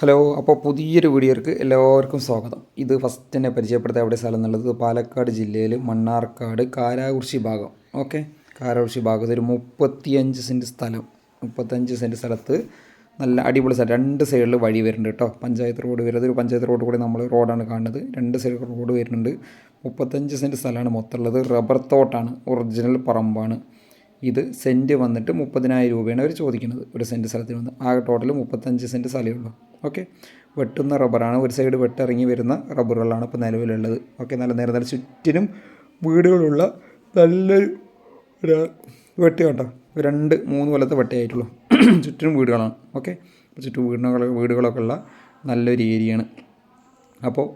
Hello അപ്പോൾ പുതിയൊരു വീഡിയോർക്ക് എല്ലാവർക്കും സ്വാഗതം. ഇത് ഫസ്റ്റ് തന്നെ പരിചയപ്പെടുത്താൻ എവിടെ സ്ഥലം എന്നുള്ളത് പാലക്കാട് ജില്ലയിൽ മണ്ണാർക്കാട് കാരാകുർശി ഭാഗം. ഓക്കെ? കാരാകുർശി ഭാഗത്ത് ഒരു മുപ്പത്തിയഞ്ച് സെന്റ് സ്ഥലം. മുപ്പത്തഞ്ച് സെന്റ് സ്ഥലത്ത് നല്ല അടിപൊളി സ്ഥലം. രണ്ട് സൈഡിൽ വഴി വരുന്നുണ്ട് കേട്ടോ. പഞ്ചായത്ത് റോഡ് വരുന്നത് ഒരു പഞ്ചായത്ത് റോഡ് കൂടി നമ്മൾ റോഡാണ് കാണുന്നത്. രണ്ട് സൈഡ് റോഡ് വരുന്നുണ്ട്. മുപ്പത്തഞ്ച് സെന്റ് സ്ഥലമാണ് മൊത്തമുള്ളത് റബ്ബർ തോട്ടാണ്. ഒറിജിനൽ പറമ്പാണ്. ഇത് സെന്റ് വന്നിട്ട് മുപ്പതിനായിരം രൂപയാണ് അവർ ചോദിക്കുന്നത്. ഒരു സെന്റ് സ്ഥലത്തിന് വന്ന്. ആകെ ടോട്ടൽ മുപ്പത്തഞ്ച് സെന്റ് സ്ഥലമേ ഉള്ളൂ. ഓക്കെ വെട്ടുന്ന റബ്ബറാണ് ഒരു സൈഡ് വെട്ടിറങ്ങി വരുന്ന റബ്ബറുകളാണ് ഇപ്പോൾ നിലവിലുള്ളത്. ഓക്കെ നല്ല നേരെ നല്ല ചുറ്റിനും വീടുകളുള്ള നല്ലൊരു ഒരു വെട്ടി കേട്ടോ രണ്ട് മൂന്ന് കൊല്ലത്തെ വെട്ടയായിട്ടുള്ളൂ ചുറ്റിനും വീടുകളാണ്. ഓക്കെ ചുറ്റും വീടിനൊക്കെ വീടുകളൊക്കെ ഉള്ള നല്ലൊരു ഏരിയയാണ് അപ്പോൾ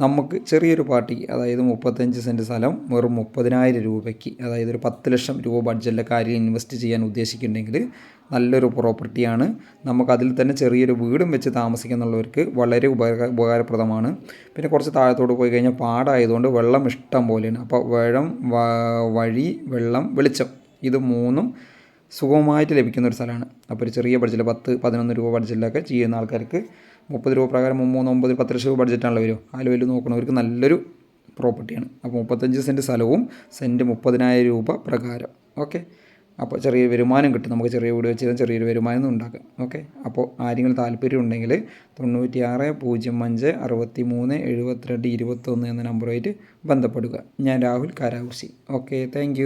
നമുക്ക് ചെറിയൊരു പാർട്ടിക്ക് അതായത് മുപ്പത്തഞ്ച് സെന്റ് സ്ഥലം വെറും മുപ്പതിനായിരം രൂപയ്ക്ക് അതായത് ഒരു പത്ത് ലക്ഷം രൂപ ബഡ്ജറ്റിലെ കാര്യം ഇൻവെസ്റ്റ് ചെയ്യാൻ ഉദ്ദേശിക്കുന്നുണ്ടെങ്കിൽ നല്ലൊരു പ്രോപ്പർട്ടിയാണ് നമുക്കതിൽ തന്നെ ചെറിയൊരു വീടും വെച്ച് താമസിക്കുന്നുള്ളവർക്ക് വളരെ ഉപകാര ഉപകാരപ്രദമാണ്. പിന്നെ കുറച്ച് താഴത്തോട്ട് പോയി കഴിഞ്ഞാൽ പാടായതുകൊണ്ട് വെള്ളം ഇഷ്ടം പോലെയാണ്. അപ്പോൾ വെള്ളം വഴി വെള്ളം വെളിച്ചം ഇത് മൂന്നും സുഗമമായിട്ട് ലഭിക്കുന്ന ഒരു സ്ഥലമാണ്. അപ്പോൾ ഒരു ചെറിയ ബഡ്ജറ്റിൽ പത്ത് പതിനൊന്ന് രൂപ ബഡ്ജറ്റിലൊക്കെ ചെയ്യുന്ന ആൾക്കാർക്ക് മുപ്പത് രൂപ പ്രകാരം മൂന്ന് ഒമ്പത് പത്ത് ലക്ഷം രൂപ ബഡ്ജറ്റാണല്ലോ വരും ആ ലെവലിൽ നോക്കുന്നവർക്ക് നല്ലൊരു പ്രോപ്പർട്ടിയാണ് അപ്പോൾ മുപ്പത്തഞ്ച് സെന്റ് സ്ഥലവും സെന്റ് മുപ്പതിനായിരം രൂപ പ്രകാരം. ഓക്കെ അപ്പോൾ ചെറിയ വരുമാനം കിട്ടും. നമുക്ക് ചെറിയ വീട് വെച്ചാൽ ചെറിയൊരു വരുമാനം ഉണ്ടാക്കാം. ഓക്കെ അപ്പോൾ ആരെങ്കിലും താല്പര്യം ഉണ്ടെങ്കിൽ തൊണ്ണൂറ്റി ആറ് പൂജ്യം അഞ്ച് അറുപത്തി മൂന്ന് എഴുപത്തിരണ്ട് ഇരുപത്തൊന്ന് എന്ന നമ്പറുമായിട്ട് ബന്ധപ്പെടുക. ഞാൻ രാഹുൽ കാരാകുർശി ഓക്കെ താങ്ക്